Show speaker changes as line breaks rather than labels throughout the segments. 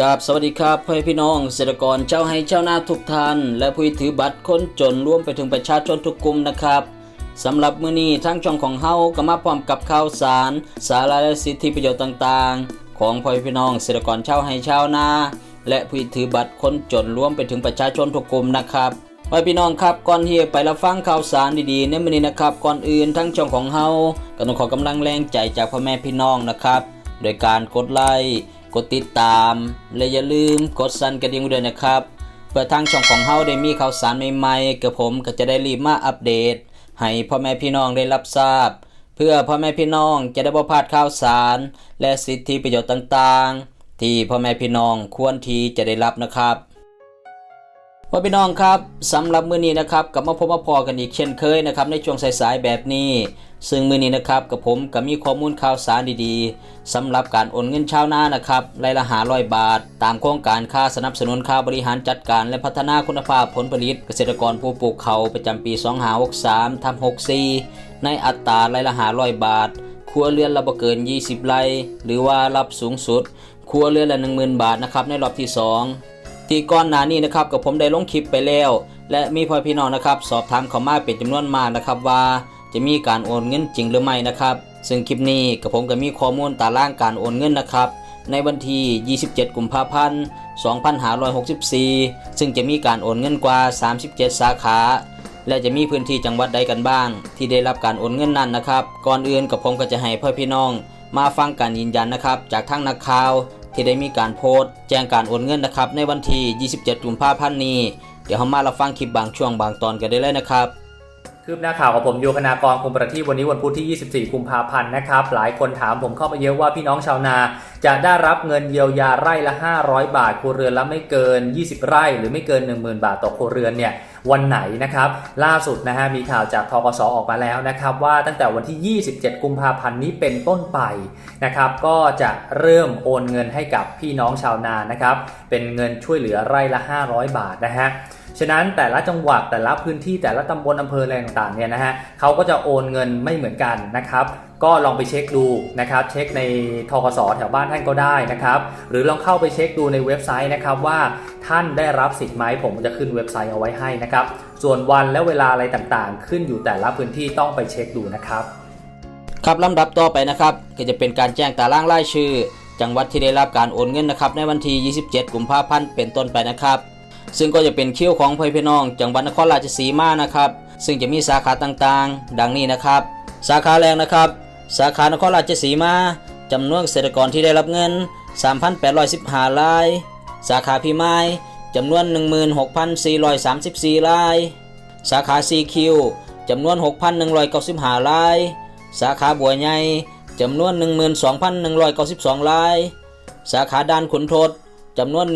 กับสวัสดีครับพ่อพี่น้องเกษตรกรเจ้าให้เจ้าหน้าทุกท่าน และผู้ถือบัตรคนจนร่วมไปถึงประชาชนทุกกลุ่มนะครับสำหรับมื้อนี้ทั้งช่องของเฮาก็มาพร้อมกับข่าวสาร สาระและสิทธิประโยชน์ต่างๆ ของพ่อพี่น้องเกษตรกรเจ้าให้ชาวนาและผู้ถือบัตรคนจนร่วมไปถึงประชาชนทุกกลุ่มนะครับพ่อพี่น้องครับก่อนที่ไปรับฟังข่าวสารดีๆในมื้อนี้นะครับก่อนอื่นทั้งช่องของเฮาก็ต้องขอกำลังแรงใจจากพ่อแม่พี่น้องนะครับ โดยการกดไลค์ กดติดตาม และอย่าลืมกดสั่นกระดิ่งด้วยนะครับ เพื่อทางช่องของเฮาได้มีข่าวสารใหม่ๆกับผมก็จะได้รีบมาอัปเดต ให้พ่อแม่พี่น้องได้รับทราบ เพื่อพ่อแม่พี่น้องจะได้บ่พลาดข่าวสาร และสิทธิประโยชน์ต่างๆ ที่พ่อแม่พี่น้องควรที่จะได้รับนะครับ พ่อพี่น้องครับสำหรับมื้อนี้นะครับกลับมาพบมาพอกันอีกเช่นเคยนะครับในช่วงสายๆแบบนี้ ซึ่งมื้อนี้นะครับกับผมก็มีข้อมูลข่าวสารดีๆสำหรับการโอนเงินชาวนานะครับรายละหาร้อยบาท ตามโครงการค่าสนับสนุนค่าบริหารจัดการ และพัฒนาคุณภาพผลผลิต เกษตรกรผู้ปลูกเขาประจำปี2563ทับ64 ในอัตรารายละหาร้อยบาท ครัวเรือนละบ่เกิน 20 ไร่หรือว่ารับสูงสุด ครัวเรือนละ 10,000 บาทนะครับในรอบที่ 2 ที่ก่อนหน้านี้นะครับกับผมได้ลงคลิปไปแล้ว และมีพ่อพี่น้องนะครับ สอบถามเข้ามาเป็นจำนวนมากนะครับว่า จะมีการโอนเงินจริงหรือไม่นะครับ ซึ่งคลิปนี้กับผมก็มีข้อมูลตารางการโอนเงินนะครับ ในวันที่ 27 กุมภาพันธ์ 2564 ซึ่งจะมีการโอนเงินกว่า 37 สาขา และจะมีพื้นที่จังหวัดใดกันบ้าง ที่ได้รับการโอนเงินนั้นนะครับ ก่อนอื่นกับผมก็จะให้พ่อพี่น้อง มาฟังการยืนยันนะครับ จากทางนักข่าว ที่ได้มีการโพสต์แจ้งการโอนเงินนะครับในวันที่ 27 กุมภาพันธ์นี้ เดี๋ยวเรามารับฟังคลิปบางช่วงบางตอนกันได้เลยนะครับ
คืบหน้าข่าวกับผมโยคณากรคงประทีวันนี้วันพุธที่ 24 กุมภาพันธ์นะครับ หลายคนถามผมเข้ามาเยอะว่าพี่น้องชาวนาจะได้รับเงินเยียวยาไร่ละ 500 บาทครัวเรือนละไม่เกิน 20 ไร่ หรือไม่เกิน 10,000 บาทต่อครัวเรือนเนี่ยวันไหนนะครับ ล่าสุดนะฮะมีข่าวจากทกสออกมาแล้วนะครับ ว่าตั้งแต่วันที่ 27 กุมภาพันธ์นี้เป็นต้นไปนะครับก็จะเริ่มโอนเงินให้กับพี่น้องชาวนานะครับ เป็นเงินช่วยเหลือไร่ละ 500 บาทนะฮะฉะนั้นแต่ละจังหวัดแต่ละพื้นที่แต่ละตำบลอำเภออะไรต่างๆเนี่ยนะฮะเขาก็จะโอนเงินไม่เหมือนกันนะครับ ก็ลองไปเช็คดูนะครับ เช็คในทกสแถวบ้านท่านก็ได้นะครับ หรือลองเข้าไปเช็คดูในเว็บไซต์นะครับว่า ท่านได้รับสิทธิ์ไหมผมจะขึ้นเว็บไซต์เอาไว้ให้นะครับ ส่วนวันและเวลาอะไรต่างๆ ขึ้นอยู่แต่ละพื้นที่ต้องไปเช็คดูนะครับ
ครับลำดับต่อไปนะครับ ก็จะเป็นการแจ้งตารางรายชื่อ จังหวัดที่ได้รับการโอนเงินนะครับในวันที่ 27 กุมภาพันธ์เป็นต้นไปนะครับ ซึ่งก็จะเป็นคิวของพ่อพี่น้อง จังหวัดนครราชสีมานะครับซึ่งจะมีสาขาต่างๆ ดังนี้นะครับ สาขาแรกนะครับ สาขานครราชสีมาจำนวนเกษตรกรที่ได้รับเงิน 3,815ราย สาขาพิมายจำนวน 16,434ราย สาขาซีคิวจำนวน 6,195ราย สาขาบัวใหญ่จำนวน 12,192ราย สาขาด่านขุนทดจำนวน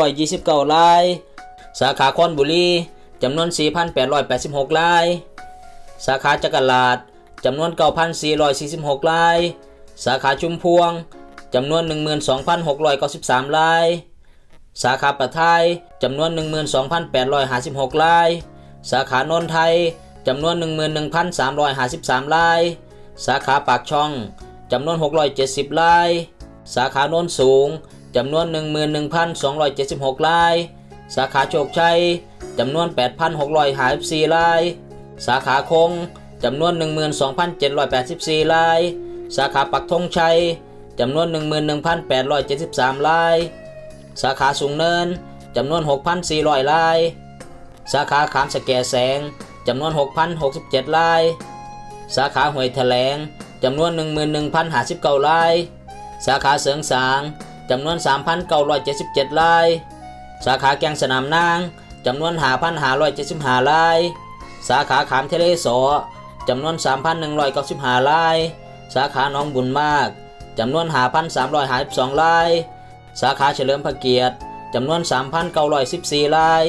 1629ราย สาขาคอนบุรีจำนวน 4,886ราย สาขาจักรลาดจำนวน 9,446ราย สาขาชุมพวงจำนวน 12,693ราย สาขาปะไทยจำนวน 12,856ราย สาขานนทไทยจำนวน 11,353ราย สาขาปากช่องจำนวน 670ราย สาขาโน้นสูงจำนวน 11,276ราย สาขาโชคชัยจำนวน 8,654ราย สาขาคงจำนวน 12,784ราย สาขาปักธงชัยจำนวน 11,873ราย สาขาสูงเนินจำนวน 6,400ราย สาขาขามสแกแสงจำนวน 6,067ราย สาขาห้วยแถลงจำนวน 11,059ราย สาขาเสริงสางจำนวน 3,977ราย สาขาแกงสนามนางจำนวน5,575ราย สาขาขามทะเลสอจำนวน 3,195ราย สาขาหนองบุญมากจำนวน5,352ราย สาขาเฉลิมพระเกียรติจำนวน 3,914ราย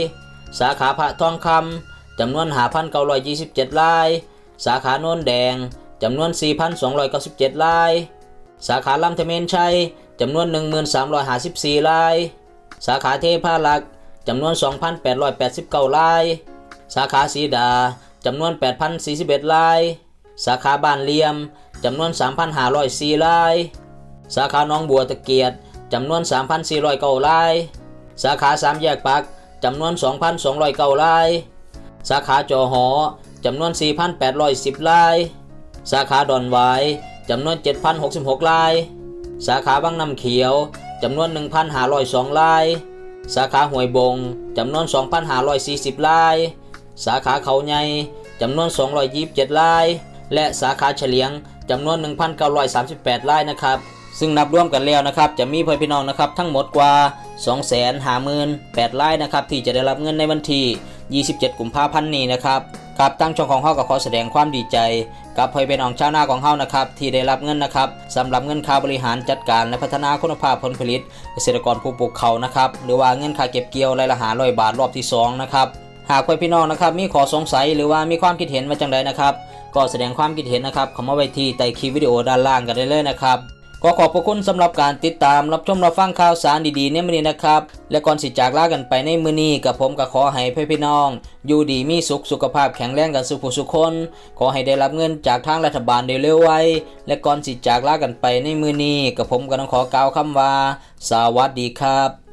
สาขาพระทองคำจำนวน 5,927ราย สาขาโนนแดงจำนวน 4,297ราย สาขาลำเทเมนชัยจำนวน 1354ราย สาขาเทพารักษ์จำนวน 2,889ราย สาขาสีดาจำนวน 8,041ราย สาขาบ้านเลียมจำนวน 3,504ราย สาขาน้องบัวตะเกียด จำนวน 3,409ราย สาขา3แยกปักจำนวน 2,209ราย สาขาจอหอจำนวน 4,810ราย สาขาดอนหวายจำนวน 7,066ราย สาขาบางน้ำเขียวจำนวน 1,502ราย สาขาห้วยบงจำนวน 2,540ราย สาขาเขาใหญ่จำนวน 227ราย และสาขาเฉลียงจำนวน 1,938รายนะครับ ซึ่งนับรวมกันแล้วนะครับ จะมีเพื่อนพี่น้องนะครับ ทั้งหมดกว่า 258รายนะครับ ที่จะได้รับเงินในวันที่ 27 กุมภาพันธ์นี้นะครับกับตั้งช่องของเฮาก็ขอแสดงความดีใจ กับเพื่อนพี่น้องชาวนาของเฮานะครับ ที่ได้รับเงินนะครับสำหรับเงินค่าบริหารจัดการและพัฒนาคุณภาพผลผลิต เกษตรกรผู้ปลูกเขานะครับ หรือว่าเงินค่าเก็บเกี่ยวรายละหาร้อยบาทรอบที่สองนะครับหากเพื่อนพี่น้องนะครับมีข้อสงสัยหรือว่ามีความคิดเห็นมาจังใดนะครับ ก็แสดงความคิดเห็นนะครับเข้ามาไว้ที่ใต้คลิปวิดีโอด้านล่างกันได้เลยนะครับ ก็ขอบพระคุณสำหรับการติดตามรับชมรับฟังข่าวสารดีๆในมื้อนี้นะครับ และก่อนสิจากลากันไปในมื้อนี้กับผมก็ขอให้พี่พี่น้อง อยู่ดีมีสุขสุขภาพแข็งแรงกันสุขผู้สุขคน ขอให้ได้รับเงินจากทางรัฐบาลได้เร็วไว้ และก่อนสิจากลากันไปในมื้อนี้กับผมก็ต้องขอกล่าวคำว่า สวัสดีครับ